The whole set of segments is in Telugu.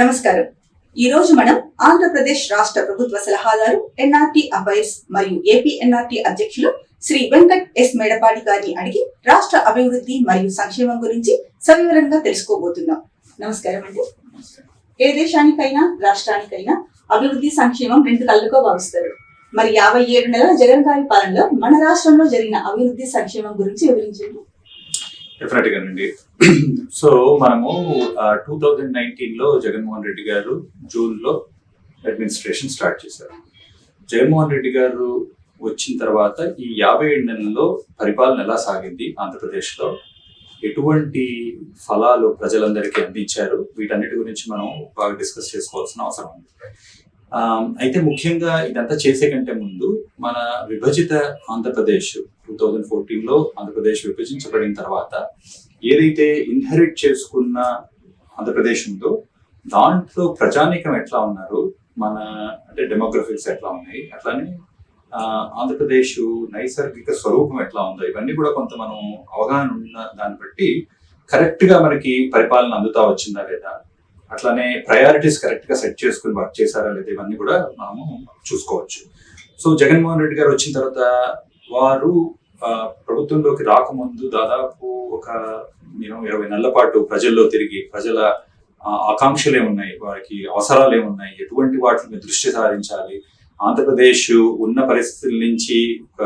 నమస్కారం. ఈ రోజు మనం ఆంధ్రప్రదేశ్ రాష్ట్ర ప్రభుత్వ సలహాదారు ఎన్ఆర్టీ అఫైర్స్ మరియు ఏపీ ఎన్ఆర్టీ అధ్యక్షులు శ్రీ వెంకట్ ఎస్ మేడపాటి గారిని అడిగి రాష్ట్ర అభివృద్ధి మరియు సంక్షేమం గురించి సవివరంగా తెలుసుకోబోతున్నాం. నమస్కారం అండి. ఏ దేశానికైనా రాష్ట్రానికైనా అభివృద్ధి సంక్షేమం రెండు కళ్ళుగా భావిస్తారు. మరి యాభై ఏడు నెలల జగన్ గారి పాలనలో మన రాష్ట్రంలో జరిగిన అభివృద్ధి సంక్షేమం గురించి వివరించండి. డెఫినెట్ గానండి సో మనము టూ థౌజండ్ నైన్టీన్లో జగన్మోహన్ రెడ్డి గారు జూన్లో అడ్మినిస్ట్రేషన్ స్టార్ట్ చేశారు. జగన్మోహన్ రెడ్డి గారు వచ్చిన తర్వాత ఈ యాభై ఏడు నెలల్లో పరిపాలన ఎలా సాగింది ఆంధ్రప్రదేశ్లో ఎటువంటి ఫలాలు ప్రజలందరికీ అందించారు? వీటన్నిటి గురించి మనం బాగా డిస్కస్ చేసుకోవాల్సిన అవసరం ఉంది. అయితే ముఖ్యంగా ఇదంతా చేసే కంటే ముందు మన విభజిత ఆంధ్రప్రదేశ్ టూ థౌజండ్ ఫోర్టీన్లో ఆంధ్రప్రదేశ్ విభజించబడిన తర్వాత ఏదైతే ఇన్హెరిట్ చేసుకున్న ఆంధ్రప్రదేశ్ ఉందో దాంట్లో ప్రజానీకం ఎట్లా ఉన్నారు? మన అంటే డెమోగ్రఫిక్స్ ఎట్లా ఉన్నాయి? అట్లానే ఆంధ్రప్రదేశ్ నైసర్గిక స్వరూపం ఎట్లా ఉందో? ఇవన్నీ కూడా కొంత మనం అవగాహన ఉన్న దాన్ని బట్టి కరెక్ట్గా మనకి పరిపాలన అందుతా వచ్చిందా లేదా? అట్లానే ప్రయారిటీస్ కరెక్ట్గా సెట్ చేసుకుని వర్క్ చేశారా లేదా? ఇవన్నీ కూడా మనము చూసుకోవచ్చు. సో జగన్మోహన్ రెడ్డి గారు వచ్చిన తర్వాత వారు ప్రభుత్వంలోకి రాకముందు దాదాపు ఒక నేను ఇరవై నెలల పాటు ప్రజల్లో తిరిగి ప్రజల ఆకాంక్షలు ఏమున్నాయి వారికి అవసరాలు ఏమున్నాయి ఎటువంటి వాటిని దృష్టి సారించాలి? ఆంధ్రప్రదేశ్ ఉన్న పరిస్థితుల నుంచి ఒక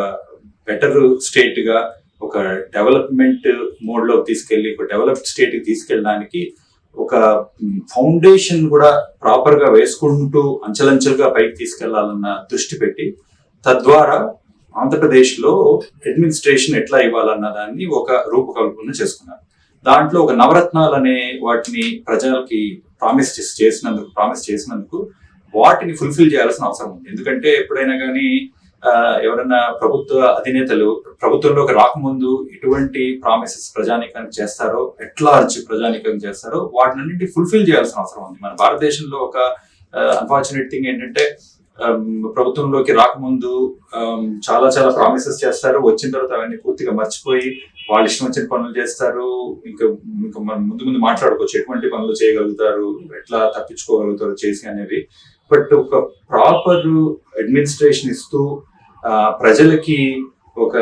బెటర్ స్టేట్గా ఒక డెవలప్మెంట్ మోడ్లోకి తీసుకెళ్ళి ఒక డెవలప్డ్ స్టేట్కి తీసుకెళ్ళడానికి ఒక ఫౌండేషన్ కూడా ప్రాపర్గా వేసుకుంటూ అంచలంచెలుగా పైకి తీసుకెళ్ళాలన్న దృష్టి పెట్టి తద్వారా ఆంధ్రప్రదేశ్లో అడ్మినిస్ట్రేషన్ ఎట్లా ఇవ్వాలన్న దాన్ని ఒక రూపకల్పన చేసుకున్నారు. దాంట్లో ఒక నవరత్నాలు అనే వాటిని ప్రజలకి ప్రామిస్ చేసినందుకు ప్రామిస్ చేసినందుకు వాటిని ఫుల్ఫిల్ చేయాల్సిన అవసరం ఉంది. ఎందుకంటే ఎప్పుడైనా కానీ ఎవరైనా ప్రభుత్వ అధినేతలు ప్రభుత్వంలోకి రాకముందు ఎటువంటి ప్రామిసెస్ ప్రజానీకానికి చేస్తారో ఎట్లా ప్రజానీకం చేస్తారో వాటినన్నింటి ఫుల్ఫిల్ చేయాల్సిన అవసరం ఉంది. మన భారతదేశంలో ఒక అన్ఫార్చునేట్ థింగ్ ఏంటంటే Um, ప్రభుత్వంలోకి రాకముందు um, చాలా చాలా ప్రామిసెస్ చేస్తారు. వచ్చిన తర్వాత అవన్నీ పూర్తిగా మర్చిపోయి వాళ్ళు ఇష్టం వచ్చిన పనులు చేస్తారు. ఇంకా ఇంకా మనం ముందు ముందు మాట్లాడుకోవచ్చు. ఎటువంటి పనులు చేయగలుగుతారు? ఎట్లా తప్పించుకోగలుగుతారు చేసి అనేవి. బట్ ఒక ప్రాపర్ అడ్మినిస్ట్రేషన్ ఇస్తూ ఆ, ప్రజలకి ఒక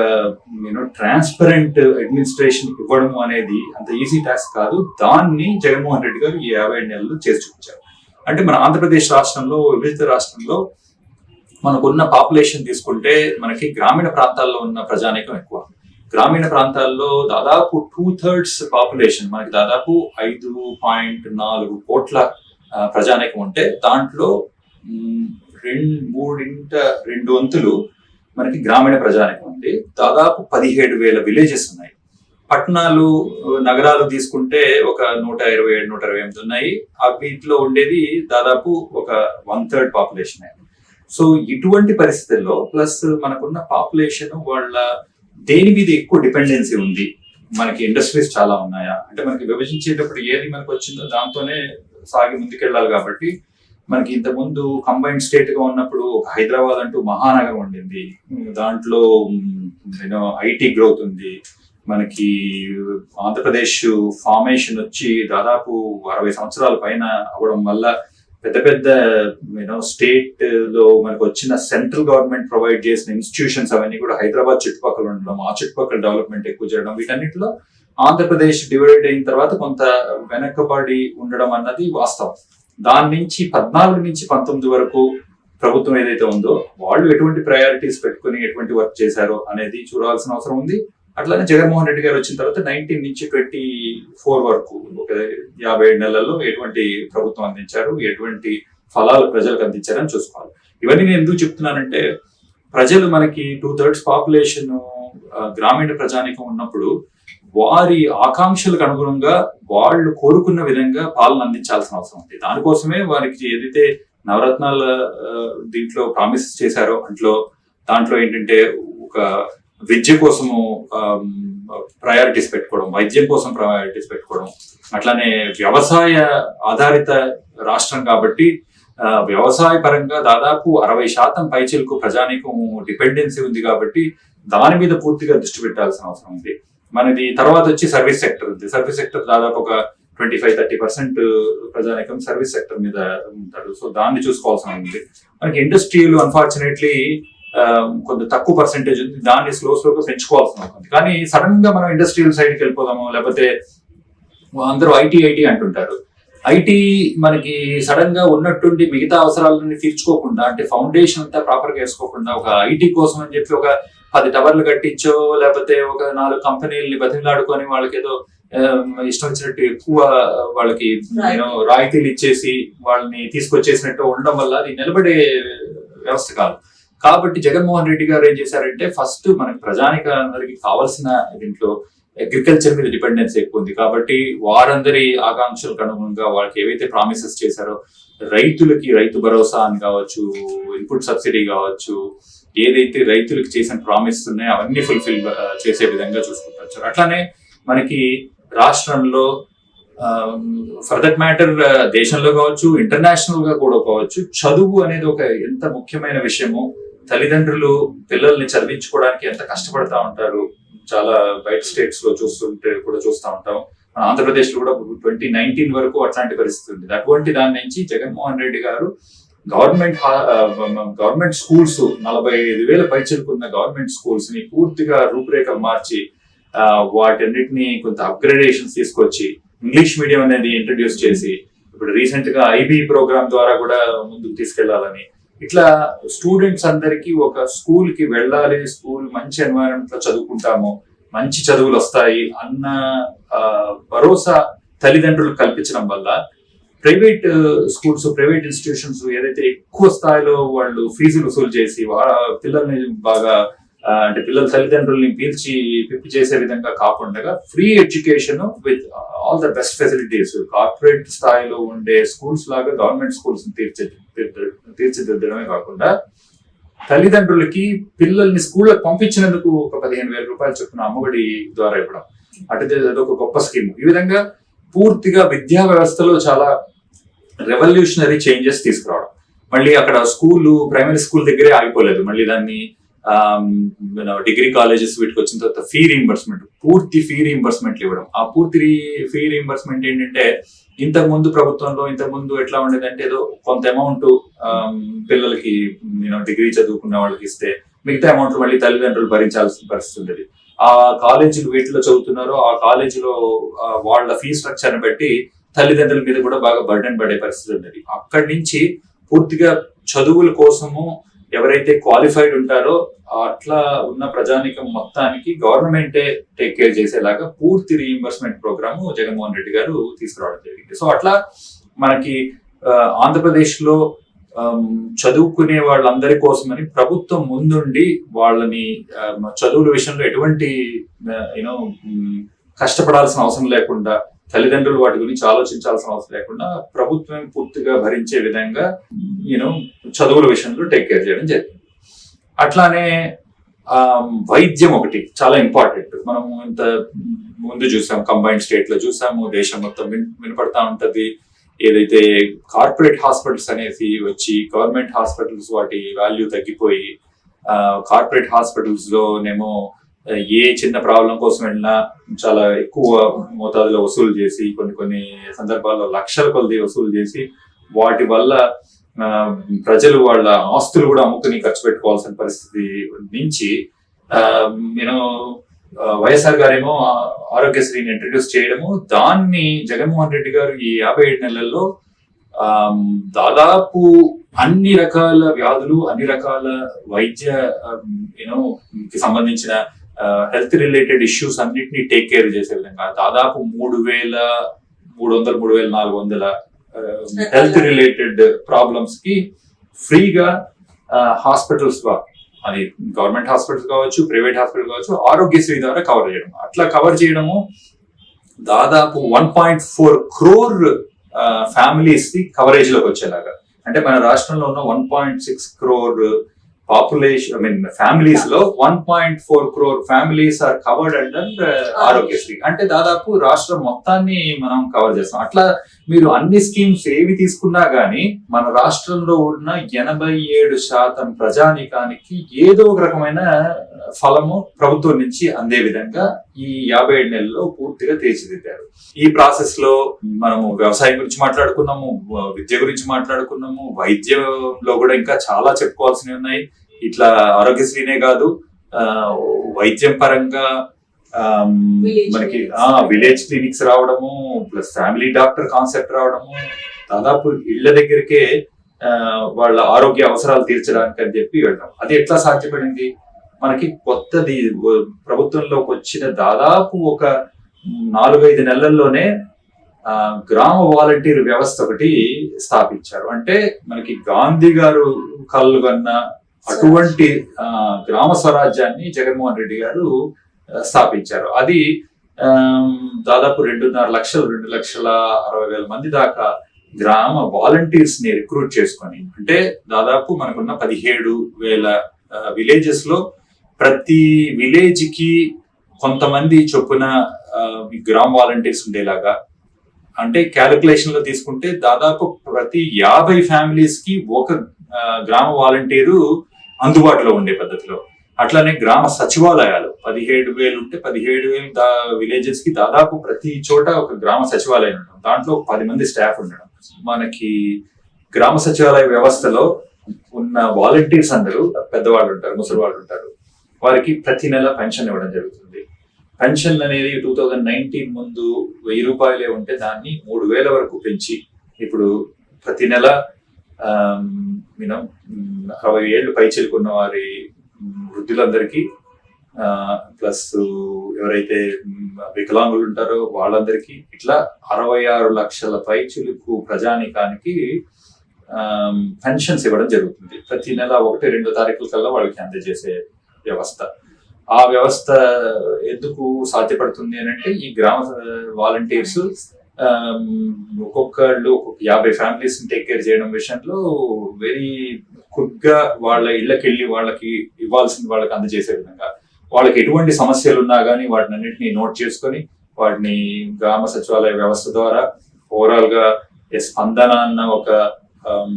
యూనో ట్రాన్స్పరెంట్ అడ్మినిస్ట్రేషన్ ఇవ్వడం అనేది అంత ఈజీ టాస్క్ కాదు. దాన్ని జగన్మోహన్ రెడ్డి గారు ఈ యాభై ఏడు నెలలు చేసి చూపించారు. అంటే మన ఆంధ్రప్రదేశ్ రాష్ట్రంలో విభజిత రాష్ట్రంలో మనకున్న పాపులేషన్ తీసుకుంటే మనకి గ్రామీణ ప్రాంతాల్లో ఉన్న ప్రజానీకం ఎక్కువ. గ్రామీణ ప్రాంతాల్లో దాదాపు టూ థర్డ్స్ పాపులేషన్ మనకి దాదాపు ఐదు పాయింట్ నాలుగు కోట్ల ప్రజానీకం ఉంటే దాంట్లో రెండు మూడింట రెండు వంతులు మనకి గ్రామీణ ప్రజానీకం ఉంది. దాదాపు పదిహేడు వేల విలేజెస్ ఉన్నాయి. పట్టణాలు నగరాలు తీసుకుంటే ఒక నూట ఇరవై ఏడు నూట ఇరవై ఎనిమిది ఉన్నాయి. వీటిలో ఉండేది దాదాపు ఒక వన్ థర్డ్ పాపులేషన్ సో ఇటువంటి పరిస్థితుల్లో ప్లస్ మనకున్న పాపులేషన్ వాళ్ళ దేని మీద ఎక్కువ డిపెండెన్సీ ఉంది? మనకి ఇండస్ట్రీస్ చాలా ఉన్నాయా? అంటే మనకి విభజించేటప్పుడు ఏది మనకు వచ్చిందో దాంతోనే సాగి ముందుకెళ్ళాలి కాబట్టి మనకి ఇంత ముందు కంబైన్డ్ స్టేట్గా ఉన్నప్పుడు ఒక హైదరాబాద్ అంటూ మహానగరం ఉండింది. దాంట్లో యూనో ఐటీ గ్రోత్ ఉంది. మనకి ఆంధ్రప్రదేశ్ ఫార్మేషన్ వచ్చి దాదాపు అరవై సంవత్సరాల పైన అవ్వడం వల్ల పెద్ద పెద్ద యూనో స్టేట్లో మనకు వచ్చిన సెంట్రల్ గవర్నమెంట్ ప్రొవైడ్ చేసిన ఇన్స్టిట్యూషన్స్ అవన్నీ కూడా హైదరాబాద్ చుట్టుపక్కల ఉండడం ఆ చుట్టుపక్కల డెవలప్మెంట్ ఎక్కువ చేయడం వీటన్నిటిలో ఆంధ్రప్రదేశ్ డివైడ్ అయిన తర్వాత కొంత వెనకబడి ఉండడం అన్నది వాస్తవం. దాని నుంచి పద్నాలుగు నుంచి పంతొమ్మిది వరకు ప్రభుత్వం ఏదైతే ఉందో వాళ్ళు ఎటువంటి ప్రయారిటీస్ పెట్టుకుని ఎటువంటి వర్క్ చేశారో అనేది చూడాల్సిన అవసరం ఉంది. అట్లానే జగన్మోహన్ రెడ్డి గారు వచ్చిన తర్వాత నైన్టీన్ నుంచి ట్వంటీ ఫోర్ వరకు ఒక యాభై ఏడు నెలల్లో ఎటువంటి ప్రభుత్వం అందించారు ఎటువంటి ఫలాలు ప్రజలకు అందించారని చూసుకోవాలి. ఇవన్నీ నేను ఎందుకు చెప్తున్నానంటే ప్రజలు మనకి టూ థర్డ్స్ పాపులేషన్ గ్రామీణ ప్రజానికం ఉన్నప్పుడు వారి ఆకాంక్షలకు అనుగుణంగా వాళ్ళు కోరుకున్న విధంగా పాలన అందించాల్సిన అవసరం ఉంది. దానికోసమే వారికి ఏదైతే నవరత్నాల దీంట్లో ప్రామిసెస్ చేశారో అంట్లో దాంట్లో ఏంటంటే ఒక విద్య కోసము ప్రయారిటీస్ పెట్టుకోవడం వైద్యం కోసం ప్రయారిటీస్ పెట్టుకోవడం అట్లానే వ్యవసాయ ఆధారిత రాష్ట్రం కాబట్టి వ్యవసాయ పరంగా దాదాపు అరవై శాతం పైచిలకు ప్రజానీకం డిపెండెన్సీ ఉంది కాబట్టి దాని మీద పూర్తిగా దృష్టి పెట్టాల్సిన అవసరం ఉంది. మనది తర్వాత వచ్చి సర్వీస్ సెక్టర్ ఉంది. సర్వీస్ సెక్టర్ దాదాపు ఒక ట్వంటీ ఫైవ్ థర్టీ పర్సెంట్ ప్రజానీకం సర్వీస్ సెక్టర్ మీద ఉంటారు. సో దాన్ని చూసుకోవాల్సిన ఉంది. మనకి ఇండస్ట్రీలు అన్ఫార్చునేట్లీ Um, కొంత తక్కువ పర్సెంటేజ్ ఉంది. దాన్ని స్లో స్లోగా పెంచుకోవాల్సి ఉంటుంది కానీ సడన్గా మనం ఇండస్ట్రియల్ సైడ్కి వెళ్ళిపోదాము లేకపోతే అందరూ ఐటీ ఐటీ అంటుంటారు. ఐటీ మనకి సడన్గా ఉన్నట్టుండి మిగతా అవసరాలని తీర్చుకోకుండా అంటే ఫౌండేషన్ అంతా ప్రాపర్గా వేసుకోకుండా ఒక ఐటీ కోసం అని చెప్పి ఒక పది టవర్లు కట్టించో లేకపోతే ఒక నాలుగు కంపెనీలని బతిలాడుకొని వాళ్ళకి ఏదో um, ఇష్టం వచ్చినట్టు ఎక్కువ వాళ్ళకి నేను రాయితీలు ఇచ్చేసి వాళ్ళని తీసుకొచ్చేసినట్టు ఉండడం వల్ల అది నిలబడే వ్యవస్థ కాదు. కాబట్టి జగన్మోహన్ రెడ్డి గారు ఏం చేశారంటే ఫస్ట్ మనకి ప్రజానికందరికి కావాల్సిన దీంట్లో అగ్రికల్చర్ మీద డిపెండెన్స్ ఎక్కువ ఉంది. కాబట్టి వారందరి ఆకాంక్షలకు అనుగుణంగా వాళ్ళకి ఏవైతే ప్రామిసెస్ చేశారో రైతులకి రైతు భరోసా అని కావచ్చు ఇన్పుట్ సబ్సిడీ కావచ్చు ఏదైతే రైతులకు చేసిన ప్రామిస్ ఉన్నాయో అవన్నీ ఫుల్ఫిల్ చేసే విధంగా చూసుకుంటారు అట్లానే మనకి రాష్ట్రంలో ఫర్ దట్ మ్యాటర్ దేశంలో కావచ్చు ఇంటర్నేషనల్గా కూడా కావచ్చు చదువు అనేది ఒక ఎంత ముఖ్యమైన విషయమో తల్లిదండ్రులు పిల్లల్ని చదివించుకోవడానికి ఎంత కష్టపడతా ఉంటారు? చాలా బయట స్టేట్స్లో చూస్తుంటే కూడా చూస్తూ ఉంటాం. మన ఆంధ్రప్రదేశ్లో కూడా ట్వంటీ నైన్టీన్ వరకు అట్లాంటి పరిస్థితి ఉంది. అటువంటి దాని నుంచి జగన్మోహన్ రెడ్డి గారు గవర్నమెంట్ గవర్నమెంట్ స్కూల్స్ నలభై ఐదు వేల పైచలుకున్న గవర్నమెంట్ స్కూల్స్ని పూర్తిగా రూపురేఖలు మార్చి ఆ, వాటన్నిటిని కొంత అప్గ్రేడేషన్స్ తీసుకొచ్చి ఇంగ్లీష్ మీడియం అనేది ఇంట్రడ్యూస్ చేసి ఇప్పుడు రీసెంట్గా ఐబీ ప్రోగ్రామ్ ద్వారా కూడా ముందుకు తీసుకెళ్ళాలని ఇట్లా స్టూడెంట్స్ అందరికీ ఒక స్కూల్కి వెళ్ళాలి స్కూల్ మంచి ఎన్వైరన్మెంట్లో చదువుకుంటాము మంచి చదువులు వస్తాయి అన్న భరోసా తల్లిదండ్రులు కల్పించడం వల్ల ప్రైవేట్ స్కూల్స్ ప్రైవేట్ ఇన్స్టిట్యూషన్స్ ఏదైతే ఎక్కువ స్థాయిలో వాళ్ళు ఫీజులు వసూలు చేసి వాళ్ళ పిల్లల్ని బాగా అంటే పిల్లల తల్లిదండ్రుల్ని పీల్చి పిప్పి చేసే విధంగా కాకుండా free education with all the best facilities corporate స్థాయిలో ఉండే స్కూల్స్ లాగా గవర్నమెంట్ స్కూల్స్ తీర్చి తీర్చిదిద్దడమే కాకుండా తల్లిదండ్రులకి పిల్లల్ని స్కూళ్ళకి పంపించినందుకు ఒక పదిహేను వేల రూపాయలు చొప్పున అమ్మఒడి ద్వారా ఇవ్వడం. అటు అదొక గొప్ప స్కీమ్. ఈ విధంగా పూర్తిగా విద్యా వ్యవస్థలో చాలా రెవల్యూషనరీ చేంజెస్ తీసుకురావడం. మళ్ళీ అక్కడ స్కూల్ ప్రైమరీ స్కూల్ దగ్గరే ఆగిపోలేదు. మళ్ళీ దాన్ని డిగ్రీ కాలేజెస్ వీటికి వచ్చిన తర్వాత ఫీ రీఎంబర్స్మెంట్ పూర్తి ఫీ రీఎంబర్స్మెంట్లు ఇవ్వడం. ఆ పూర్తి ఫీ రీఎంబర్స్మెంట్ ఏంటంటే ఇంతకు ముందు ప్రభుత్వంలో ఇంతకు ముందు ఎట్లా ఉండేదంటే ఏదో కొంత అమౌంట్ పిల్లలకి నేను డిగ్రీ చదువుకున్న వాళ్ళకి ఇస్తే మిగతా అమౌంట్ మళ్ళీ తల్లిదండ్రులు భరించాల్సిన పరిస్థితి ఉండేది. ఆ కాలేజీలు వీటిలో చదువుతున్నారో ఆ కాలేజీలో వాళ్ళ ఫీ స్ట్రక్చర్ బట్టి తల్లిదండ్రుల మీద కూడా బాగా బర్డెన్ పడే పరిస్థితి ఉండేది. అక్కడి నుంచి పూర్తిగా చదువుల కోసము ఎవరైతే క్వాలిఫైడ్ ఉంటారో అట్లా ఉన్న ప్రజానికం మొత్తానికి గవర్నమెంటే టేక్ కేర్ చేసేలాగా పూర్తి రీఇంబర్స్మెంట్ ప్రోగ్రామ్ జగన్మోహన్ రెడ్డి గారు తీసుకురావడం జరిగింది. సో అట్లా మనకి ఆంధ్రప్రదేశ్లో ఆంధ్రప్రదేశ్లో చదువుకునే వాళ్ళందరి కోసమని ప్రభుత్వం ముందుండి వాళ్ళని చదువుల విషయంలో ఎటువంటి యూనో కష్టపడాల్సిన అవసరం లేకుండా తల్లిదండ్రులు వాటి గురించి ఆలోచించాల్సిన అవసరం లేకుండా ప్రభుత్వం పూర్తిగా భరించే విధంగా యూనో చదువుల విషయంలో టేక్ కేర్ చేయడం జరిగింది. అట్లానే వైద్యం ఒకటి చాలా ఇంపార్టెంట్ మనం ఇంత ముందు చూసాం కంబైన్డ్ స్టేట్లో చూసాము దేశం మొత్తం వినపడతా ఉంటది. ఏదైతే కార్పొరేట్ హాస్పిటల్స్ అనేసి వచ్చి గవర్నమెంట్ హాస్పిటల్స్ వాటి వాల్యూ తగ్గిపోయి కార్పొరేట్ హాస్పిటల్స్ లోనేమో ఏ చిన్న ప్రాబ్లం కోసం వెళ్ళినా చాలా ఎక్కువ మోతాదులో వసూలు చేసి కొన్ని కొన్ని సందర్భాల్లో లక్షల కొలది వసూలు చేసి వాటి వల్ల ప్రజలు వాళ్ళ ఆస్తులు కూడా అమ్ముకుని ఖర్చు పెట్టుకోవాల్సిన పరిస్థితి నుంచి నేను వైఎస్ఆర్ గారేమో ఆరోగ్యశ్రీని ఇంట్రడ్యూస్ చేయడము దాన్ని జగన్మోహన్ రెడ్డి గారు ఈ యాభై ఏడు నెలల్లో దాదాపు అన్ని రకాల వ్యాధులు అన్ని రకాల వైద్య యూనో సంబంధించిన హెల్త్ రిలేటెడ్ ఇష్యూస్ అన్నింటినీ టేక్ కేర్ చేసే విధంగా దాదాపు మూడు వేల మూడు వందల మూడు వేల నాలుగు వందల హెల్త్ రిలేటెడ్ ప్రాబ్లమ్స్కి ఫ్రీగా హాస్పిటల్స్ అది గవర్నమెంట్ హాస్పిటల్స్ కావచ్చు ప్రైవేట్ హాస్పిటల్ కావచ్చు ఆరోగ్యశ్రీ ద్వారా కవర్ చేయడం. అట్లా కవర్ చేయడము దాదాపు వన్ పాయింట్ ఫోర్ క్రోర్ ఫ్యామిలీస్కి కవరేజ్లోకి వచ్చేలాగా. అంటే మన రాష్ట్రంలో ఉన్న one point six crore population I mean ఫ్యామిలీస్లో one point four crore families are covered under Aarogyasri అంటే దాదాపు రాష్ట్రం మొత్తాన్ని మనం కవర్ చేస్తాం. అట్లా మీరు అన్ని స్కీమ్స్ ఏవి తీసుకున్నా గానీ మన రాష్ట్రంలో ఉన్న ఎనభై ఏడు శాతం ప్రజానీకానికి ఏదో ఒక రకమైన ఫలము ప్రభుత్వం నుంచి అందే విధంగా ఈ యాభై ఏడు నెలల్లో పూర్తిగా తీర్చిదిద్దారు. ఈ ప్రాసెస్లో మనము వ్యవసాయం గురించి మాట్లాడుకున్నాము విద్య గురించి మాట్లాడుకున్నాము వైద్యంలో కూడా ఇంకా చాలా చెప్పుకోవాల్సినవి ఉన్నాయి. ఇట్లా ఆరోగ్యశ్రీనే కాదు ఆ, వైద్యం పరంగా మనకి విలేజ్ క్లినిక్స్ రావడము ప్లస్ ఫ్యామిలీ డాక్టర్ కాన్సెప్ట్ రావడము దాదాపు ఇళ్ళ దగ్గరికే ఆ, వాళ్ళ ఆరోగ్య అవసరాలు తీర్చడానికి అని చెప్పి వెళ్ళడం అది ఎట్లా సాధ్యపడింది? మనకి కొత్తది ప్రభుత్వంలోకి వచ్చిన దాదాపు ఒక నాలుగైదు నెలల్లోనే ఆ, గ్రామ వాలంటీర్ వ్యవస్థ ఒకటి స్థాపించారు. అంటే మనకి గాంధీ గారు కళ్ళు కన్న అటువంటి గ్రామ స్వరాజ్యాన్ని జగన్మోహన్ రెడ్డి గారు స్థాపించారు. అది దాదాపు రెండున్నర లక్షలు రెండు లక్షల అరవై వేల మంది దాకా గ్రామ వాలంటీర్స్ని రిక్రూట్ చేసుకొని అంటే దాదాపు మనకున్న పదిహేడు వేల విలేజెస్లో ప్రతి విలేజ్కి కొంతమంది చొప్పున గ్రామ వాలంటీర్స్ ఉండేలాగా అంటే క్యాలిక్యులేషన్లో తీసుకుంటే దాదాపు ప్రతి యాభై ఫ్యామిలీస్కి ఒక గ్రామ వాలంటీరు అందుబాటులో ఉండే పద్ధతిలో. అట్లానే గ్రామ సచివాలయాలు పదిహేడు వేలు ఉంటే పదిహేడు వేలు దా విలేజెస్కి దాదాపు ప్రతి చోట ఒక గ్రామ సచివాలయం ఉండడం. దాంట్లో పది మంది స్టాఫ్ ఉండడం. మనకి గ్రామ సచివాలయ వ్యవస్థలో ఉన్న వాలంటీర్స్ అందరూ పెద్దవాళ్ళు ఉంటారు ముసలి వాళ్ళు ఉంటారు. వారికి ప్రతి నెల పెన్షన్ ఇవ్వడం జరుగుతుంది. పెన్షన్ అనేది టూ థౌజండ్ నైన్టీన్ ముందు వెయ్యి రూపాయలే ఉంటే దాన్ని మూడు వేల వరకు పెంచి ఇప్పుడు ప్రతి నెల Um, యూనో అరవై ఏళ్ళు పైచిలుకున్న వారి వృద్ధులందరికీ ప్లస్ ఎవరైతే వికలాంగులు ఉంటారో వాళ్ళందరికీ ఇట్లా అరవై ఆరు లక్షల పైచిలుకు ప్రజానికానికి పెన్షన్స్ ఇవ్వడం జరుగుతుంది. ప్రతి నెల ఒకటి రెండు తారీఖుల కల్లా వాళ్ళకి అందజేసే వ్యవస్థ. ఆ వ్యవస్థ ఎందుకు సాధ్యపడుతుంది అని అంటే ఈ గ్రామ వాలంటీర్స్ Um, ఒక్కొక్కళ్ళు ఒక్కొక్క యాభై ఫ్యామిలీస్ టేక్ కేర్ చేయడం విషయంలో వెరీ క్విక్గా వాళ్ళ ఇళ్ళకి వెళ్ళి వాళ్ళకి ఇవ్వాల్సింది వాళ్ళకి అందజేసే విధంగా. వాళ్ళకి ఎటువంటి సమస్యలు ఉన్నా కానీ వాటిని అన్నింటినీ నోట్ చేసుకొని వాటిని గ్రామ సచివాలయ వ్యవస్థ ద్వారా ఓవరాల్గా స్పందన అన్న ఒక um,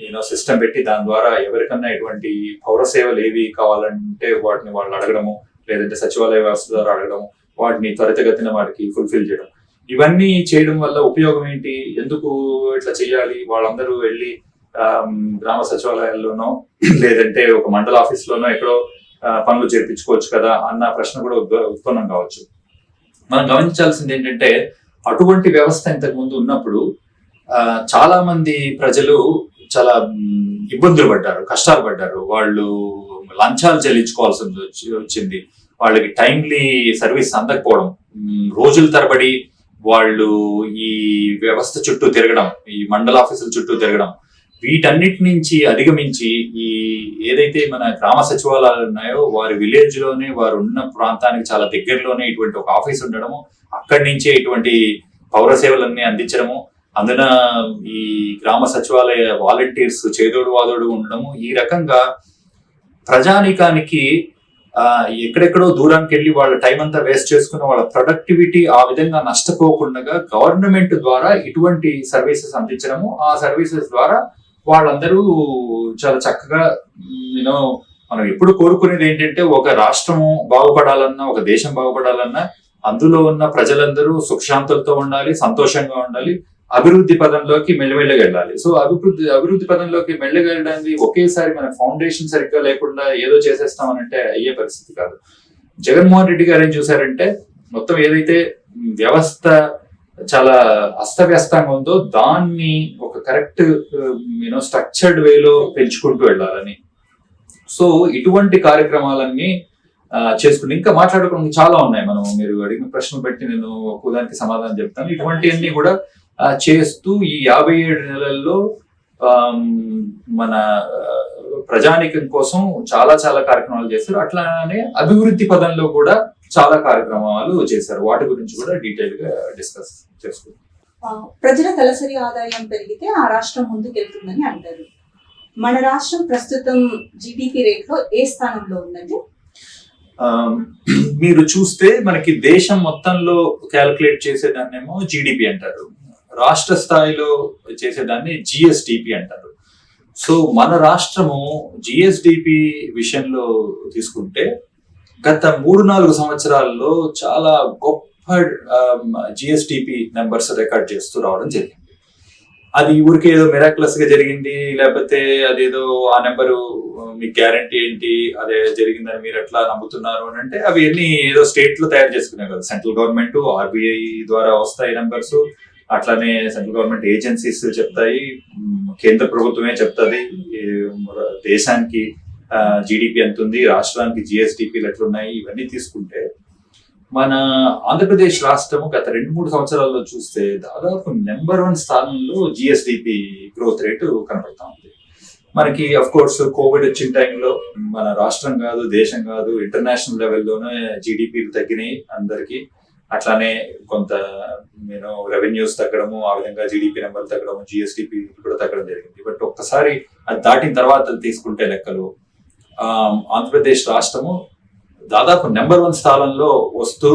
యూనో సిస్టమ్ పెట్టి దాని ద్వారా ఎవరికన్నా ఎటువంటి పౌర సేవలు ఏవి కావాలంటే వాటిని వాళ్ళు అడగడము లేదంటే సచివాలయ వ్యవస్థ ద్వారా అడగడము వాటిని త్వరితగతిన వాటికి ఫుల్ఫిల్ చేయడం. ఇవన్నీ చేయడం వల్ల ఉపయోగం ఏంటి? ఎందుకు ఇట్లా చేయాలి? వాళ్ళందరూ వెళ్ళి గ్రామ సచివాలయాల్లోనో లేదంటే ఒక మండల ఆఫీస్లోనో ఎక్కడో పనులు చేర్పించుకోవచ్చు కదా అన్న ప్రశ్న కూడా ఉత్పన్నం కావచ్చు. మనం గమనించాల్సింది ఏంటంటే అటువంటి వ్యవస్థ ఇంతకు ముందు ఉన్నప్పుడు చాలా మంది ప్రజలు చాలా ఇబ్బందులు పడ్డారు కష్టాలు పడ్డారు. వాళ్ళు లంచాలు చెల్లించుకోవాల్సి వచ్చింది. వాళ్ళకి టైమ్లీ సర్వీస్ అందకపోవడం రోజుల తరబడి వాళ్ళు ఈ వ్యవస్థ చుట్టూ తిరగడం ఈ మండల ఆఫీసుల చుట్టూ తిరగడం వీటన్నిటి నుంచి అధిగమించి ఈ ఏదైతే మన గ్రామ సచివాలయాలు ఉన్నాయో వారి విలేజ్లోనే వారు ఉన్న ప్రాంతానికి చాలా దగ్గరలోనే ఇటువంటి ఒక ఆఫీస్ ఉండడము అక్కడి నుంచే ఇటువంటి పౌర సేవలన్నీ అందించడము అందున ఈ గ్రామ సచివాలయ వాలంటీర్స్ చేదోడు వాదోడు ఉండడము ఈ రకంగా ప్రజానీకానికి ఎక్కడెక్కడో దూరానికి వెళ్ళి వాళ్ళ టైం అంతా వేస్ట్ చేసుకున్న వాళ్ళ ప్రొడక్టివిటీ ఆ విధంగా నష్టపోకుండా గవర్నమెంట్ ద్వారా ఇటువంటి సర్వీసెస్ అందించడము. ఆ సర్వీసెస్ ద్వారా వాళ్ళందరూ చాలా చక్కగా యూనో మనం ఎప్పుడు కోరుకునేది ఏంటంటే ఒక రాష్ట్రము బాగుపడాలన్నా ఒక దేశం బాగుపడాలన్నా అందులో ఉన్న ప్రజలందరూ సుఖశాంతులతో ఉండాలి సంతోషంగా ఉండాలి. అభివృద్ధి పదంలోకి మెల్లమెల్లగా వెళ్ళాలి. సో అభివృద్ధి అభివృద్ధి పదంలోకి మెల్లగా వెళ్ళడానికి ఒకేసారి మన ఫౌండేషన్ సరిగ్గా లేకుండా ఏదో చేసేస్తామనంటే అయ్యే పరిస్థితి కాదు. జగన్మోహన్ రెడ్డి గారు ఏం చూసారంటే మొత్తం ఏదైతే వ్యవస్థ చాలా అస్తవ్యస్తంగా ఉందో దాన్ని ఒక కరెక్ట్ యూనో స్ట్రక్చర్డ్ వేలో పెంచుకుంటూ వెళ్ళాలని. సో ఇటువంటి కార్యక్రమాలన్నీ చేసుకుని ఇంకా మాట్లాడుకుని చాలా ఉన్నాయి. మనం మీరు అడిగిన ప్రశ్నలు పెట్టి నేను ఒక్కోదానికి సమాధానం చెప్తాను. ఇటువంటివన్నీ కూడా చేస్తూ ఈ యాభై ఏడు నెలల్లో మన ప్రజానీకం కోసం చాలా చాలా కార్యక్రమాలు చేశారు. అట్లానే అభివృద్ధి పదంలో కూడా చాలా కార్యక్రమాలు చేశారు. వాటి గురించి కూడా డీటెయిల్గా డిస్కస్ చేసుకుంటాం ఆ, ప్రజల తలసరి ఆదాయం పెరిగితే ఆ రాష్ట్రం ముందుకెళ్తుందని అంటారు. మన రాష్ట్రం ప్రస్తుతం జీడిపి రేట్లో ఏ స్థానంలో ఉందండి? మీరు చూస్తే మనకి దేశం మొత్తంలో క్యాలిక్యులేట్ చేసేదాన్నేమో జీడిపి అంటారు. రాష్ట్ర స్థాయిలో చేసేదాన్ని జిఎస్డిపి అంటారు. సో మన రాష్ట్రము జిఎస్డిపి విషయంలో తీసుకుంటే గత మూడు నాలుగు సంవత్సరాల్లో చాలా గొప్ప జిఎస్డిపి నెంబర్స్ రికార్డ్ చేస్తూ రావడం జరిగింది. అది ఊరికే ఏదో మిరాక్లస్గా జరిగింది లేకపోతే అదేదో ఆ నెంబరు మీ గ్యారంటీ ఏంటి అదే జరిగిందని మీరు ఎట్లా నమ్ముతున్నారు అని అంటే అవి అన్ని ఏదో స్టేట్లో తయారు చేసుకున్నాయి కదా. సెంట్రల్ గవర్నమెంట్ ఆర్బీఐ ద్వారా వస్తాయి నెంబర్స్. అట్లానే సెంట్రల్ గవర్నమెంట్ ఏజెన్సీస్ చెప్తాయి కేంద్ర ప్రభుత్వమే చెప్తుంది. దేశానికి జీడిపి ఎంత ఉంది రాష్ట్రానికి జిఎస్డిపిలు ఎట్లున్నాయి ఇవన్నీ తీసుకుంటే మన ఆంధ్రప్రదేశ్ రాష్ట్రము గత రెండు మూడు సంవత్సరాల్లో చూస్తే దాదాపు నెంబర్ వన్ స్థానంలో జిఎస్డిపి గ్రోత్ రేటు కనబడతా ఉంది. మనకి అఫ్ కోర్స్ కోవిడ్ వచ్చిన టైంలో మన రాష్ట్రం కాదు దేశం కాదు ఇంటర్నేషనల్ లెవెల్లోనే జీడిపిలు తగ్గినాయి అందరికీ. అట్లానే కొంత నేను రెవెన్యూస్ తగ్గడము ఆ విధంగా జీడిపి నెంబర్ తగ్గడము జిఎస్టిపి కూడా తగ్గడం జరిగింది. బట్ ఒక్కసారి అది దాటిన తర్వాత తీసుకుంటే లెక్కలు ఆంధ్రప్రదేశ్ రాష్ట్రము దాదాపు నెంబర్ వన్ స్థానంలో వస్తూ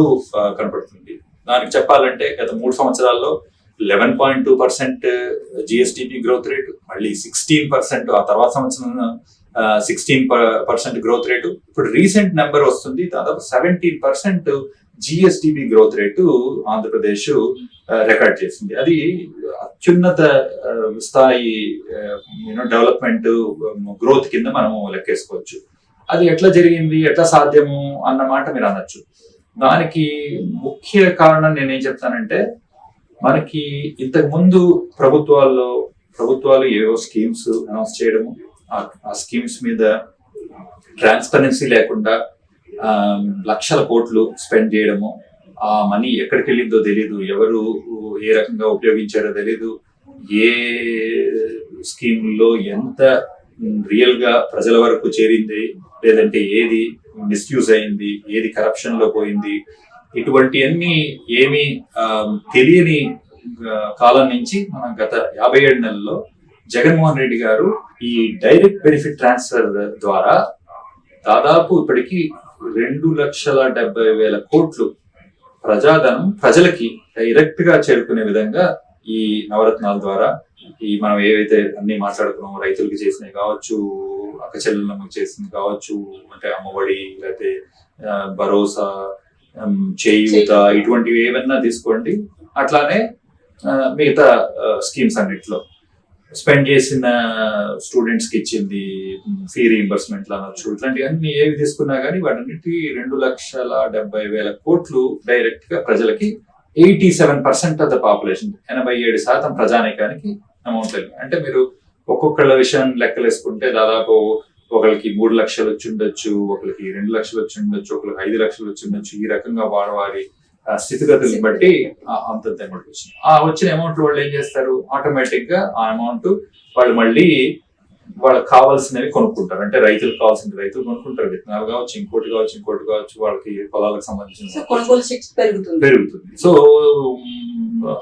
కనపడుతుంది. దానికి చెప్పాలంటే గత మూడు సంవత్సరాల్లో eleven point two percent GSDP growth rate మళ్ళీ సిక్స్టీన్ పర్సెంట్ ఆ తర్వాత సంవత్సరం సిక్స్టీన్ పర్సెంట్ గ్రోత్ రేటు ఇప్పుడు రీసెంట్ నెంబర్ వస్తుంది దాదాపు seventeen percent GSDP growth rate Andhra Pradesh record చేసింది. అది అత్యున్నత ఆ, స్థాయి యూనో డెవలప్మెంట్ గ్రోత్ కింద మనము లెక్కేసుకోవచ్చు. అది ఎట్లా జరిగింది ఎట్లా సాధ్యము అన్న మాట మీరు అనొచ్చు. దానికి ముఖ్య కారణం నేనేం చెప్తానంటే మనకి ఇంతకు ముందు ప్రభుత్వాల్లో ప్రభుత్వాలు ఏవో స్కీమ్స్ అనౌన్స్ చేయడము ఆ- స్కీమ్స్ మీద ట్రాన్స్పరెన్సీ లేకుండా లక్షల కోట్లు స్పెండ్ చేయడము ఆ మనీ ఎక్కడికి వెళ్ళిందో తెలియదు ఎవరు ఏ రకంగా ఉపయోగించారో తెలియదు ఏ స్కీముల్లో ఎంత రియల్గా ప్రజల వరకు చేరింది లేదంటే ఏది మిస్యూజ్ అయింది ఏది కరప్షన్లో పోయింది ఇటువంటి అన్ని ఏమి తెలియని కాలం నుంచి మనం గత యాభై ఏడు నెలల్లో జగన్మోహన్ రెడ్డి గారు ఈ డైరెక్ట్ బెనిఫిట్ ట్రాన్స్ఫర్ ద్వారా దాదాపు ఇప్పటికి రెండు లక్షల డెబ్బై వేల కోట్లు ప్రజాధనం ప్రజలకి డైరెక్ట్గా చేరుకునే విధంగా ఈ నవరత్నాల ద్వారా ఈ మనం ఏవైతే అన్ని మాట్లాడుకున్నామో రైతులకి చేసినవి కావచ్చు అక్క చెల్లెళ్ళకి చేసినవి కావచ్చు అంటే అమ్మఒడి లేకపోతే భరోసా చేయూత ఇటువంటివి ఏవన్నా తీసుకోండి. అట్లానే మిగతా స్కీమ్స్ అన్నిట్లో. స్పెండ్ చేసిన స్టూడెంట్స్కి ఇచ్చింది ఫీ రీఎంబర్స్మెంట్ అనొచ్చు ఇట్లాంటివన్నీ ఏవి తీసుకున్నా కానీ వాటన్నిటి రెండు లక్షల డెబ్బై వేల కోట్లు డైరెక్ట్గా ప్రజలకి eighty seven percent of the population ఎనభై ఏడు శాతం ప్రజానీకానికి అమౌంట్ వెళ్ళింది అంటే మీరు ఒక్కొక్కళ్ళ విషయం లెక్కలేసుకుంటే దాదాపు ఒకరికి మూడు లక్షలు వచ్చి ఉండొచ్చు ఒకరికి రెండు లక్షలు వచ్చి ఉండొచ్చు ఒకరికి ఐదు లక్షలు వచ్చి ఉండొచ్చు ఈ రకంగా వాడవారి స్థితిగతులను బట్టి ఆ- అంత అమౌంట్ వచ్చింది. ఆ వచ్చిన అమౌంట్ వాళ్ళు ఏం చేస్తారు? ఆటోమేటిక్గా ఆ అమౌంట్ వాళ్ళు మళ్ళీ వాళ్ళకి కావాల్సినవి కొనుక్కుంటారు. అంటే రైతులకు కావాల్సిన రైతులు కొనుక్కుంటారు. విత్తనాలు కావచ్చు ఇంకోటి కావచ్చు ఇంకోటి కావచ్చు వాళ్ళకి పొలాలకు సంబంధించిన పెరుగుతుంది. పెరుగుతుంది. సో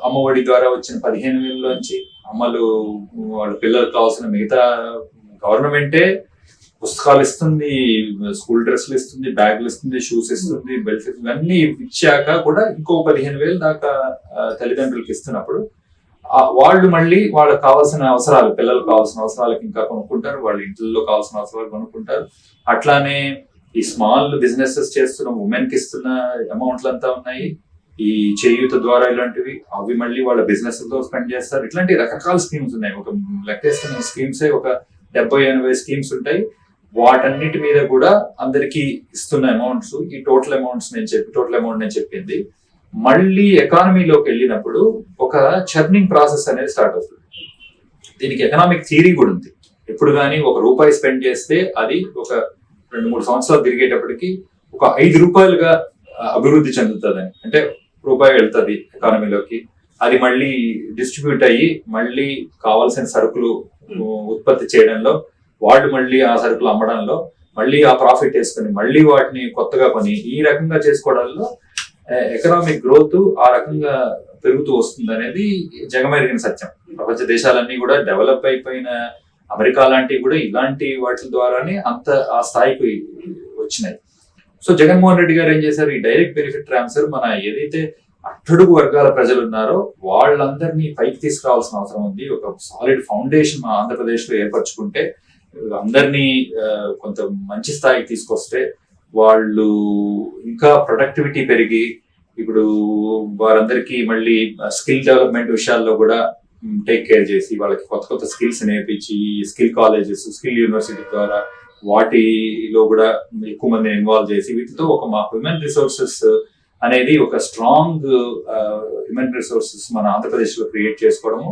అమ్మఒడి ద్వారా వచ్చిన పదిహేను వేలలోంచి అమ్మలు వాళ్ళ పిల్లలకు కావాల్సిన మిగతా గవర్నమెంటే పుస్తకాలు ఇస్తుంది స్కూల్ డ్రెస్లు ఇస్తుంది బ్యాగులు ఇస్తుంది షూస్ ఇస్తుంది బెల్ట్ ఇస్తుంది అన్ని ఇచ్చాక కూడా ఇంకో పదిహేను వేలు దాకా తల్లిదండ్రులకు ఇస్తున్నప్పుడు వాళ్ళు మళ్ళీ వాళ్ళకి కావాల్సిన అవసరాలు పిల్లలకు కావాల్సిన అవసరాలకు ఇంకా కొనుక్కుంటారు వాళ్ళ ఇంట్లో కావాల్సిన అవసరాలు కొనుక్కుంటారు. అట్లానే ఈ స్మాల్ బిజినెసెస్ చేస్తున్న ఉమెన్కి ఇస్తున్న అమౌంట్లు అంతా ఉన్నాయి. ఈ చేయూత ద్వారా ఇలాంటివి అవి మళ్ళీ వాళ్ళ బిజినెస్తో స్పెండ్ చేస్తారు. ఇట్లాంటి రకరకాల స్కీమ్స్ ఉన్నాయి. ఒక లెక్కేస్తున్న స్కీమ్స్ ఒక డెబ్బై ఎనభై స్కీమ్స్ ఉంటాయి. వాటన్నిటి మీద కూడా అందరికి ఇస్తున్న అమౌంట్స్ ఈ టోటల్ అమౌంట్స్ నేను చెప్పి టోటల్ అమౌంట్ నేను చెప్పింది. మళ్ళీ ఎకానమీలోకి వెళ్ళినప్పుడు ఒక చర్నింగ్ ప్రాసెస్ అనేది స్టార్ట్ అవుతుంది. దీనికి ఎకనామిక్ థియరీ కూడా ఉంది. ఎప్పుడు కానీ ఒక రూపాయి స్పెండ్ చేస్తే అది ఒక రెండు మూడు సంవత్సరాలు తిరిగేటప్పటికి ఒక ఐదు రూపాయలుగా అభివృద్ధి చెందుతుందని. అంటే రూపాయి వెళ్తుంది ఎకానమీలోకి అది మళ్ళీ డిస్ట్రిబ్యూట్ అయ్యి మళ్ళీ కావాల్సిన సరుకులు ఉ, ఉత్పత్తి చేయడంలో వాళ్ళు మళ్ళీ ఆ సరుకులు అమ్మడంలో మళ్ళీ ఆ ప్రాఫిట్ వేసుకొని మళ్ళీ వాటిని కొత్తగా కొని ఈ రకంగా చేసుకోవడంలో ఎకనామిక్ గ్రోత్ ఆ రకంగా పెరుగుతూ వస్తుంది అనేది జగమెరిగిన సత్యం. ప్రపంచ దేశాలన్నీ కూడా డెవలప్ అయిపోయిన అమెరికా లాంటివి కూడా ఇలాంటి వాటి ద్వారానే అంత ఆ స్థాయికి వచ్చినాయి. సో జగన్మోహన్ రెడ్డి గారు ఏం చేశారు? ఈ డైరెక్ట్ బెనిఫిట్ ట్రాన్స్ఫర్ మన ఏదైతే అట్టడుగు వర్గాల ప్రజలు ఉన్నారో వాళ్ళందరినీ పైకి తీసుకురావాల్సిన అవసరం ఉంది. ఒక సాలిడ్ ఫౌండేషన్ మన ఆంధ్రప్రదేశ్లో ఏర్పరచుకుంటే అందరినీ కొంత మంచి స్థాయికి తీసుకొస్తే వాళ్ళు ఇంకా ప్రొడక్టివిటీ పెరిగి ఇప్పుడు వారందరికీ మళ్ళీ స్కిల్ డెవలప్మెంట్ విషయాల్లో కూడా టేక్ కేర్ చేసి వాళ్ళకి కొత్త కొత్త స్కిల్స్ నేర్పించి స్కిల్ కాలేజెస్ స్కిల్ యూనివర్సిటీ ద్వారా వాటిలో కూడా ఎక్కువ మంది ఇన్వాల్వ్ చేసి వీటితో ఒక మా హ్యూమన్ రిసోర్సెస్ అనేది ఒక స్ట్రాంగ్ హ్యూమన్ రిసోర్సెస్ మన ఆంధ్రప్రదేశ్లో క్రియేట్ చేసుకోవడము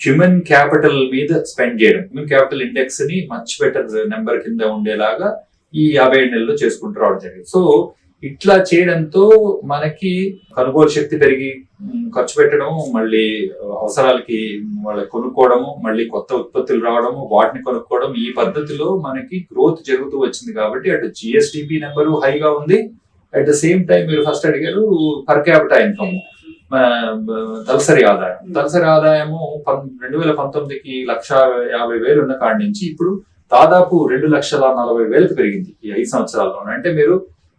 హ్యూమన్ క్యాపిటల్ మీద స్పెండ్ చేయడం. హ్యూమన్ క్యాపిటల్ ఇండెక్స్ని మచ్ బెటర్ నెంబర్ కింద ఉండేలాగా ఈ యాభై ఏడు నెలల్లో చేసుకుంటూ రావడం జరిగింది. సో ఇట్లా చేయడంతో మనకి కొనుగోలు శక్తి పెరిగి ఖర్చు పెట్టడం మళ్ళీ అవసరాలకి వాళ్ళకి కొనుక్కోవడము మళ్ళీ కొత్త ఉత్పత్తులు రావడము వాటిని కొనుక్కోవడం ఈ పద్ధతిలో మనకి గ్రోత్ జరుగుతూ వచ్చింది కాబట్టి అటు జిఎస్టిపి నెంబరు హైగా ఉంది. అట్ ద సేమ్ టైం మీరు ఫస్ట్ అడిగారు పర్ క్యాపిటల్ ఇన్కమ్ తలసరి ఆదాయం. తలసరి ఆదాయము రెండు వేల పంతొమ్మిదికి లక్ష యాభై వేలు ఉన్న కాడి నుంచి ఇప్పుడు దాదాపు రెండు లక్షల నలభై వేలకు పెరిగింది ఈ ఐదు సంవత్సరాల్లో అంటే మీరు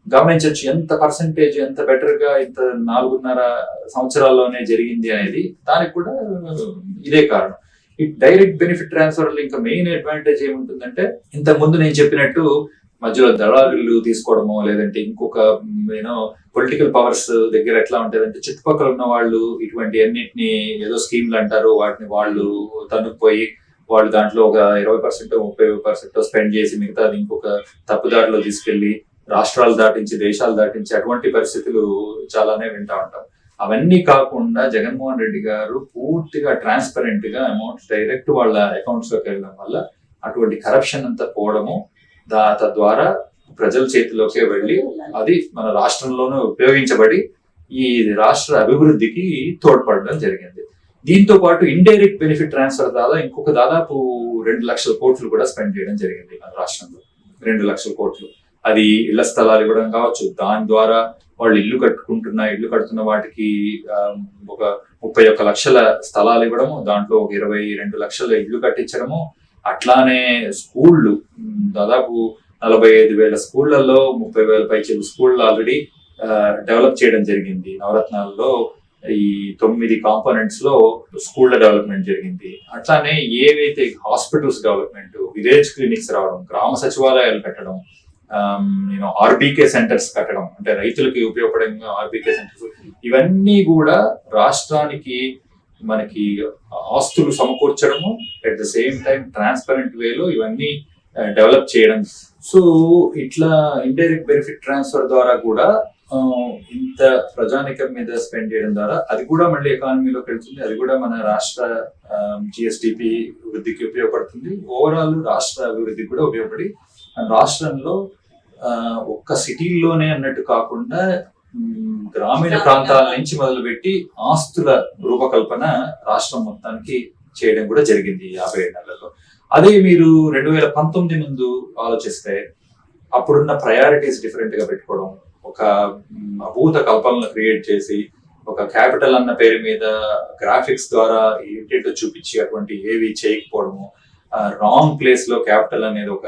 గమనించవచ్చు ఎంత పర్సంటేజ్ ఎంత బెటర్గా ఇంత నాలుగున్నర సంవత్సరాల్లోనే జరిగింది అనేది దానికి కూడా ఇదే కారణం. ఈ డైరెక్ట్ బెనిఫిట్ ట్రాన్స్ఫర్ ఇంకా మెయిన్ అడ్వాంటేజ్ ఏముంటుందంటే ఇంతకు ముందు నేను చెప్పినట్టు మధ్యలో దళారులు తీసుకోవడమో లేదంటే ఇంకొక యూనో పొలిటికల్ పవర్స్ దగ్గర ఎట్లా ఉంటారంటే చుట్టుపక్కల ఉన్న వాళ్ళు ఇటువంటి అన్నిటిని ఏదో స్కీమ్లు అంటారు వాటిని వాళ్ళు తన్నుకుపోయి వాళ్ళు దాంట్లో ఒక ఇరవై పర్సెంట్ ముప్పై పర్సెంట్ స్పెండ్ చేసి మిగతాది ఇంకొక తప్పుదారిలో తీసుకెళ్ళి రాష్ట్రాలు దాటించి దేశాలు దాటించి అటువంటి పరిస్థితులు చాలానే వింటా ఉంటాం. అవన్నీ కాకుండా జగన్మోహన్ రెడ్డి గారు పూర్తిగా ట్రాన్స్పరెంట్గా అమౌంట్ డైరెక్ట్ వాళ్ళ అకౌంట్స్లోకి వెళ్ళడం వల్ల అటువంటి కరప్షన్ అంతా పోవడము దా తద్వారా ప్రజల చేతిలోకి వెళ్ళి అది మన రాష్ట్రంలోనే ఉపయోగించబడి ఈ రాష్ట్ర అభివృద్ధికి తోడ్పడడం జరిగింది. దీంతో పాటు ఇండైరెక్ట్ బెనిఫిట్ ట్రాన్స్ఫర్ ద్వారా ఇంకొక దాదాపు రెండు లక్షల కోట్లు కూడా స్పెండ్ చేయడం జరిగింది మన రాష్ట్రంలో. రెండు లక్షల కోట్లు. అది ఇళ్ళ స్థలాలు ఇవ్వడం కావచ్చు దాని ద్వారా వాళ్ళు ఇల్లు కట్టుకుంటున్న ఇల్లు కడుతున్న వాటికి ఒక ముప్పై ఒక్క లక్షల స్థలాలు ఇవ్వడము దాంట్లో ఒక ఇరవై రెండు లక్షల ఇల్లు కట్టించడము అట్లానే స్కూళ్ళు దాదాపు నలభై ఐదు వేల స్కూళ్ళలో ముప్పై వేల పైచలు స్కూళ్ళు ఆల్రెడీ డెవలప్ చేయడం జరిగింది. నవరత్నాల్లో ఈ తొమ్మిది కాంపోనెంట్స్లో స్కూళ్ళ డెవలప్మెంట్ జరిగింది. అట్లానే ఏవైతే హాస్పిటల్స్ డెవలప్మెంట్ విలేజ్ క్లినిక్స్ రావడం గ్రామ సచివాలయాలు పెట్టడం నేను ఆర్బీకే సెంటర్స్ కట్టడం అంటే రైతులకి ఉపయోగపడే ఆర్బీకే సెంటర్స్ ఇవన్నీ కూడా రాష్ట్రానికి మనకి ఆస్తులు సమకూర్చడము at the same time transparent వేలో ఇవన్నీ uh, డెవలప్ చేయడం. సో ఇట్లా ఇండైరెక్ట్ బెనిఫిట్ ట్రాన్స్ఫర్ ద్వారా కూడా uh, ఇంత ప్రజానికం మీద స్పెండ్ చేయడం ద్వారా అది కూడా మళ్ళీ ఎకానమీలోకి వెళ్తుంది అది కూడా మన రాష్ట్ర um, జిఎస్టిపి వృద్ధికి ఉపయోగపడుతుంది. ఓవరాల్ రాష్ట్ర అభివృద్ధికి కూడా ఉపయోగపడి రాష్ట్రంలో uh, ఒక్క సిటీల్లోనే అన్నట్టు కాకుండా గ్రామీణ ప్రాంతాల నుంచి మొదలుపెట్టి ఆస్తుల రూపకల్పన రాష్ట్రం మొత్తానికి చేయడం కూడా జరిగింది యాభై ఏడు నెలల్లో. అదే మీరు రెండు వేల పంతొమ్మిది ముందు ఆలోచిస్తే అప్పుడున్న ప్రయారిటీస్ డిఫరెంట్గా పెట్టుకోవడం ఒక అభూత కల్పనలు క్రియేట్ చేసి ఒక క్యాపిటల్ అన్న పేరు మీద గ్రాఫిక్స్ ద్వారా ఏంటేంటో చూపించి అటువంటి ఏవి చేయకపోవడము రాంగ్ ప్లేస్లో క్యాపిటల్ అనేది ఒక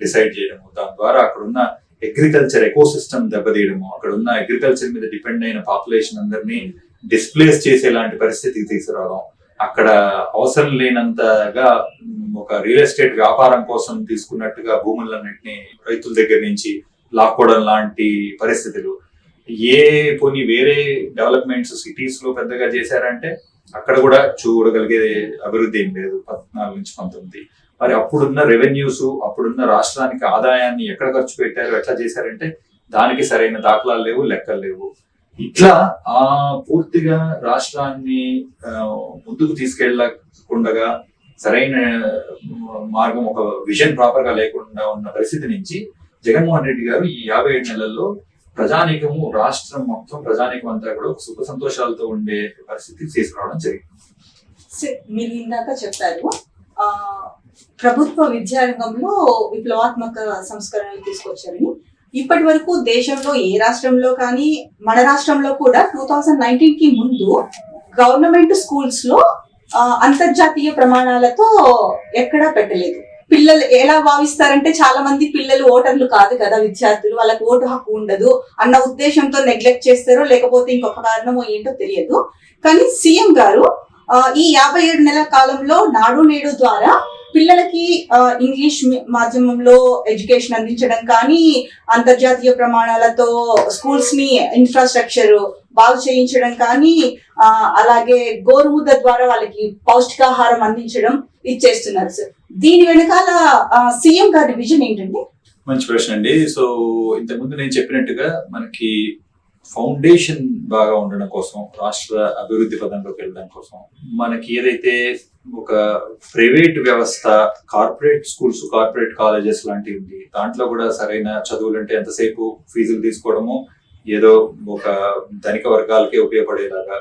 డిసైడ్ చేయడము దాని ద్వారా అక్కడ ఉన్న అగ్రికల్చర్ ఎకోసిస్టమ్ దెబ్బతీయడము. అక్కడ ఉన్న అగ్రికల్చర్ మీద డిపెండ్ అయిన పాపులేషన్ అందరినీ డిస్ప్లేస్ చేసేలాంటి పరిస్థితికి తీసుకురావడం. అక్కడ అవసరం లేనంతగా ఒక రియల్ ఎస్టేట్ వ్యాపారం కోసం తీసుకున్నట్టుగా భూములన్నింటినీ రైతుల దగ్గర నుంచి లాక్కోవడం లాంటి పరిస్థితులు. ఏ కొన్ని వేరే డెవలప్మెంట్స్ సిటీస్లో పెద్దగా చేశారంటే అక్కడ కూడా చూడగలిగే అభివృద్ధి ఏం లేదు. పద్నాలుగు నుంచి పంతొమ్మిది. మరి అప్పుడున్న రెవెన్యూస్ అప్పుడున్న రాష్ట్రానికి ఆదాయాన్ని ఎక్కడ ఖర్చు పెట్టారు ఎట్లా చేశారంటే దానికి సరైన దాఖలాలు లేవు లెక్కలు లేవు. ఇట్లా ఆ పూర్తిగా రాష్ట్రాన్ని ముందుకు తీసుకెళ్ళకుండగా సరైన మార్గం ఒక విజన్ ప్రాపర్గా లేకుండా ఉన్న పరిస్థితి నుంచి జగన్మోహన్ రెడ్డి గారు ఈ యాభై ఏడు నెలల్లో ప్రజానీకము రాష్ట్రం మొత్తం ప్రజానీకం అంతా కూడా ఒక సుఖ సంతోషాలతో ఉండే పరిస్థితి తీసుకురావడం జరిగింది. మీరు ఇందాక చెప్పారు ఆ ప్రభుత్వ విద్యారంగంలో విప్లవాత్మక సంస్కరణలు తీసుకొచ్చారని. ఇప్పటి వరకు దేశంలో ఏ రాష్ట్రంలో కానీ మన రాష్ట్రంలో కూడా టూ థౌజండ్ నైన్టీన్కి ముందు గవర్నమెంట్ స్కూల్స్లో అంతర్జాతీయ ప్రమాణాలతో ఎక్కడా పెట్టలేదు. పిల్లలు ఎలా భావిస్తారంటే చాలా మంది పిల్లలు ఓటర్లు కాదు కదా విద్యార్థులు వాళ్ళకి ఓటు హక్కు ఉండదు అన్న ఉద్దేశంతో నెగ్లెక్ట్ చేస్తారో లేకపోతే ఇంకొక కారణమో ఏంటో తెలియదు. కానీ సీఎం గారు ఈ యాభై ఏడు నెలల కాలంలో నాడు నేడు ద్వారా పిల్లలకి ఇంగ్లీష్ మాధ్యమంలో ఎడ్యుకేషన్ అందించడం కానీ అంతర్జాతీయ ప్రమాణాలతో స్కూల్స్ని ఇన్ఫ్రాస్ట్రక్చర్ బాగు చేయించడం కానీ అలాగే గోరుముద్ద ద్వారా వాళ్ళకి పౌష్టికాహారం అందించడం ఇచ్చేస్తున్నారు సార్ దీని వెనకాల సీఎం గారి విజన్ ఏంటండి? మంచి ప్రశ్న అండి. సో ఇంతకుముందు నేను చెప్పినట్టుగా మనకి ఫౌండేషన్ బాగా ఉండడం కోసం రాష్ట్ర అభివృద్ధి పదంలోకి వెళ్ళడం కోసం మనకి ఏదైతే ఒక ప్రైవేట్ వ్యవస్థ కార్పొరేట్ స్కూల్స్ కార్పొరేట్ కాలేజెస్ లాంటివి. ఉంది దాంట్లో కూడా సరైన చదువులు అంటే ఎంతసేపు ఫీజులు తీసుకోవడము ఏదో ఒక ధనిక వర్గాలకే ఉపయోగపడేలాగా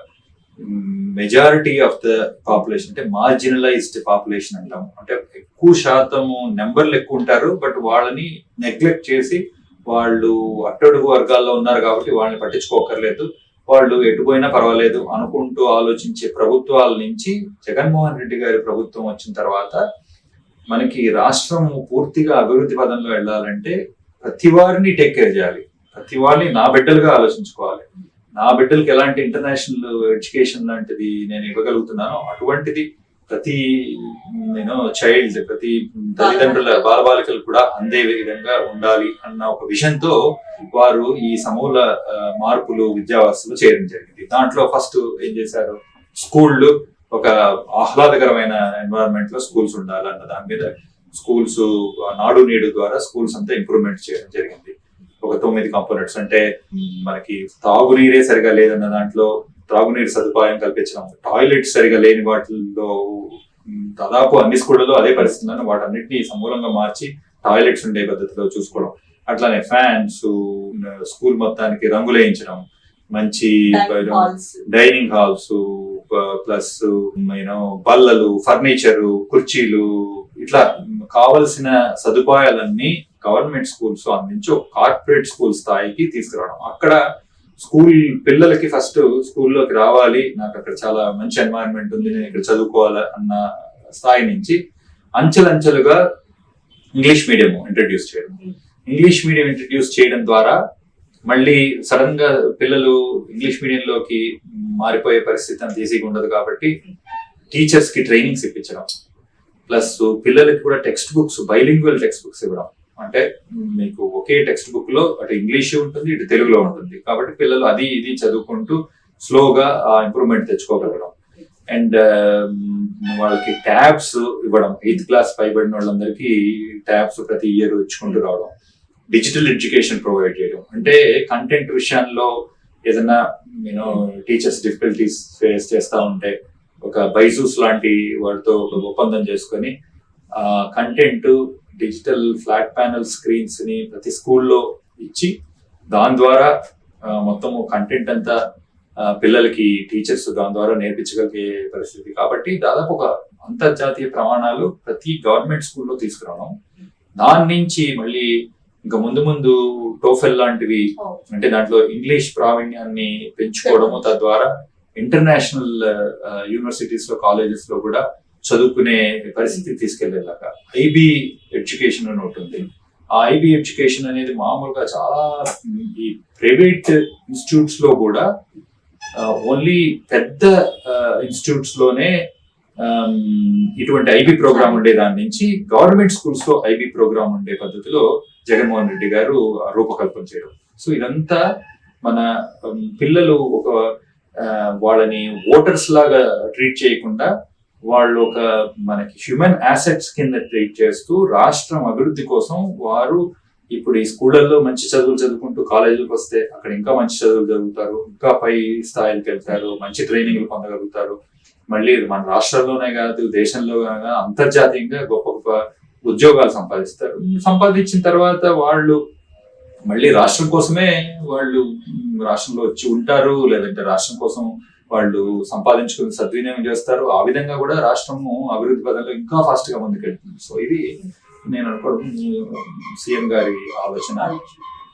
మెజారిటీ ఆఫ్ ద పాపులేషన్ అంటే మార్జినలైజ్డ్ పాపులేషన్ అంటాం అంటే ఎక్కువ శాతము నెంబర్లు ఎక్కువ ఉంటారు బట్ వాళ్ళని నెగ్లెక్ట్ చేసి వాళ్ళు అట్టడుగు వర్గాల్లో ఉన్నారు కాబట్టి వాళ్ళని పట్టించుకోకర్లేదు వాళ్ళు ఎటుపోయినా పర్వాలేదు అనుకుంటూ ఆలోచించే ప్రభుత్వాల నుంచి జగన్మోహన్ రెడ్డి గారి ప్రభుత్వం వచ్చిన తర్వాత మనకి రాష్ట్రం పూర్తిగా అభివృద్ధి పదంలో వెళ్ళాలంటే ప్రతి వారిని టేక్ కేర్ చేయాలి. ప్రతి వారిని నా బిడ్డలుగా ఆలోచించుకోవాలి. నా బిడ్డలకి ఎలాంటి ఇంటర్నేషనల్ ఎడ్యుకేషన్ లాంటిది నేను ఇవ్వగలుగుతున్నానో అటువంటిది ప్రతి నేను చైల్డ్ ప్రతి తల్లిదండ్రుల బాలబాలికలు కూడా అందే విధంగా ఉండాలి అన్న ఒక విషయంతో వారు ఈ సమూల మార్పులు విద్యావస్థలు చేయడం జరిగింది. దాంట్లో ఫస్ట్ ఏం చేశారు? స్కూళ్ళు ఒక ఆహ్లాదకరమైన ఎన్వైరన్మెంట్లో స్కూల్స్ ఉండాలి అన్న దాని మీద స్కూల్స్ నాడు నేడు ద్వారా స్కూల్స్ అంతా ఇంప్రూవ్మెంట్ చేయడం జరిగింది. ఒక తొమ్మిది కాంపోనెంట్స్ అంటే మనకి తాగునీరే సరిగా లేదన్న దాంట్లో త్రాగునీరు సదుపాయం కల్పించడం టాయిలెట్స్ సరిగా లేని వాటిల్లో దాదాపు అన్ని స్కూళ్ళలో అదే పరిస్థితి ఉందని వాటన్నిటిని సమూలంగా మార్చి టాయిలెట్స్ ఉండే పద్ధతిలో చూసుకోవడం. అట్లానే ఫ్యాన్స్ స్కూల్ మొత్తానికి రంగులు వేయించడం మంచి dining halls plus you know బల్లలు ఫర్నిచరు కుర్చీలు ఇట్లా కావలసిన సదుపాయాలన్నీ గవర్నమెంట్ స్కూల్స్ అందించి కార్పొరేట్ స్కూల్ స్థాయికి తీసుకురావడం. అక్కడ స్కూల్ పిల్లలకి ఫస్ట్ స్కూల్లోకి రావాలి. నాకు అక్కడ చాలా మంచి ఎన్వైరన్మెంట్ ఉంది. నేను ఇక్కడ చదువుకోవాలి అన్న స్థాయి నుంచి అంచెలంచెలుగా ఇంగ్లీష్ మీడియం ఇంట్రడ్యూస్ చేయడం. ఇంగ్లీష్ మీడియం ఇంట్రడ్యూస్ చేయడం ద్వారా మళ్ళీ సడన్గా పిల్లలు ఇంగ్లీష్ మీడియంలోకి మారిపోయే పరిస్థితి అంత ఈజీగా ఉండదు కాబట్టి టీచర్స్కి ట్రైనింగ్స్ ఇప్పించడం. ప్లస్ పిల్లలకి కూడా text books bilingual text books ఇవ్వడం. అంటే మీకు ఒకే టెక్స్ట్ బుక్లో అటు ఇంగ్లీష్ ఉంటుంది ఇటు తెలుగులో ఉంటుంది. కాబట్టి పిల్లలు అది ఇది చదువుకుంటూ స్లోగా ఆ ఇంప్రూవ్మెంట్ తెచ్చుకోగలగడం. అండ్ um, వాళ్ళకి ట్యాబ్స్ ఇవ్వడం ఎయిత్ క్లాస్ పైబడిన వాళ్ళందరికీ ట్యాబ్స్ ప్రతి ఇయర్ ఇచ్చుకుంటూ రావడం. డిజిటల్ ఎడ్యుకేషన్ ప్రొవైడ్ చేయడం. అంటే కంటెంట్ విషయంలో ఏదైనా యూనో టీచర్స్ డిఫికల్టీస్ ఫేస్ చేస్తూ ఉంటే ఒక బైజూస్ లాంటి వాటితో ఒక ఒప్పందం చేసుకొని కంటెంట్ డిజిటల్ ఫ్లాట్ ప్యానల్ స్క్రీన్స్ని ప్రతి స్కూల్లో ఇచ్చి దాని ద్వారా మొత్తము కంటెంట్ అంతా పిల్లలకి టీచర్స్ దాని ద్వారా నేర్పించగలిగే పరిస్థితి. కాబట్టి దాదాపు ఒక అంతర్జాతీయ ప్రమాణాలు ప్రతి గవర్నమెంట్ స్కూల్లో తీసుకురావడం. దాని నుంచి మళ్ళీ ఇంకా ముందు ముందు టోఫెల్ లాంటివి అంటే దాంట్లో ఇంగ్లీష్ ప్రావీణ్యాన్ని పెంచుకోవడము తద్వారా ఇంటర్నేషనల్ యూనివర్సిటీస్లో కాలేజెస్లో కూడా చదువుకునే పరిస్థితికి తీసుకెళ్ళేలాగా ఐబీ ఎడ్యుకేషన్ అని ఉంటుంది ఆ ఐబీ ఎడ్యుకేషన్ అనేది మామూలుగా చాలా ఈ ప్రైవేట్ ఇన్స్టిట్యూట్స్లో కూడా ఓన్లీ పెద్ద ఇన్స్టిట్యూట్స్లోనే ఇటువంటి ఐబీ ప్రోగ్రామ్ ఉండే దాని నుంచి గవర్నమెంట్ స్కూల్స్లో ఐబీ ప్రోగ్రామ్ ఉండే పద్ధతిలో జగన్మోహన్ రెడ్డి గారు రూపకల్పన చేయడం. సో ఇదంతా మన పిల్లలు ఒక వాళ్ళని ఓటర్స్ లాగా ట్రీట్ చేయకుండా వాళ్ళు ఒక మనకి హ్యూమన్ అసెట్స్ కింద ట్రీట్ చేస్తూ రాష్ట్రం అభివృద్ధి కోసం వారు ఇప్పుడు ఈ స్కూళ్ళల్లో మంచి చదువులు చదువుకుంటూ కాలేజీలకు వస్తే అక్కడ ఇంకా మంచి చదువులు చదువుతారు ఇంకా పై స్థాయిలకు వెళ్తారు మంచి ట్రైనింగ్లు పొందగలుగుతారు. మళ్ళీ మన రాష్ట్రాల్లోనే కాదు దేశంలో కాదు అంతర్జాతీయంగా గొప్ప గొప్ప ఉద్యోగాలు సంపాదిస్తారు. సంపాదించిన తర్వాత వాళ్ళు మళ్ళీ రాష్ట్రం కోసమే వాళ్ళు రాష్ట్రంలో వచ్చి ఉంటారు లేదంటే రాష్ట్రం కోసం వాళ్ళు సంపాదించుకుని సద్వినియోగం చేస్తారు. ఆ విధంగా కూడా రాష్ట్రము అభివృద్ధి పదంలో ఇంకా ఫాస్ట్గా ముందుకెళ్తుంది. సో ఇది నేను అనుకోవడం సీఎం గారి ఆలోచన.